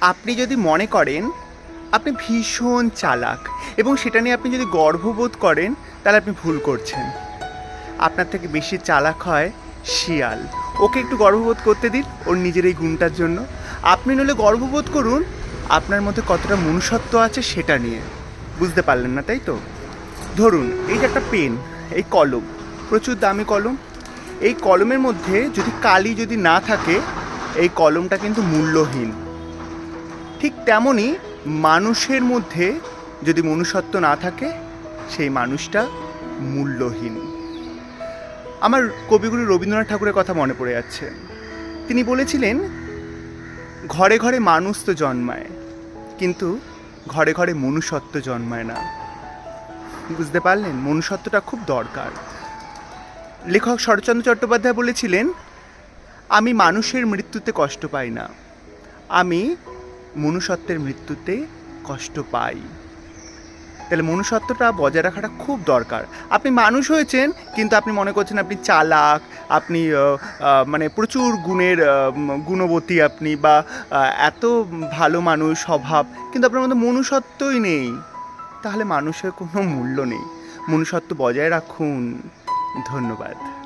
আপনি যদি মনে করেন আপনি ভীষণ চালাক এবং সেটা নিয়ে আপনি যদি গর্ববোধ করেন, তাহলে আপনি ভুল করছেন। আপনার থেকে বেশি চালাক হয় শিয়াল। ওকে একটু গর্ববোধ করতে দিন ওর নিজের এই গুণটার জন্য। আপনি নলে গর্ববোধ করুন, আপনার মধ্যে কতটা মনুষ্যত্ব আছে সেটা নিয়ে। বুঝতে পারলেন না, তাই তো? ধরুন, এই যে একটা পেন, এই কলম, প্রচুর দামি কলম। এই কলমের মধ্যে যদি কালি যদি না থাকে, এই কলমটা কিন্তু মূল্যহীন। ঠিক তেমনই মানুষের মধ্যে যদি মনুষ্যত্ব না থাকে, সেই মানুষটা মূল্যহীন। আমার কবিগুরু রবীন্দ্রনাথ ঠাকুরের কথা মনে পড়ে যাচ্ছে। তিনি বলেছিলেন, ঘরে ঘরে মানুষ তো জন্মায়, কিন্তু ঘরে ঘরে মনুষ্যত্ব জন্মায় না। বুঝতে পারলেন? মনুষ্যত্বটা খুব দরকার। লেখক শরৎচন্দ্র চট্টোপাধ্যায় বলেছিলেন, আমি মানুষের মৃত্যুতে কষ্ট পাই না। আমি মনুষ্যত্বের মৃত্যুতে কষ্ট পাই। তাহলে মনুষ্যত্বটা বজায় রাখাটা খুব দরকার। আপনি মানুষ হয়েছেন, কিন্তু আপনি মনে করছেন আপনি চালাক, আপনি মানে প্রচুর গুণের গুণবতী আপনি বা এত ভালো মানুষ, স্বভাব, কিন্তু আপনার মধ্যে মনুষ্যত্বই নেই। তাহলে মানুষের কোনো মূল্য নেই। মনুষ্যত্ব বজায় রাখুন। ধন্যবাদ।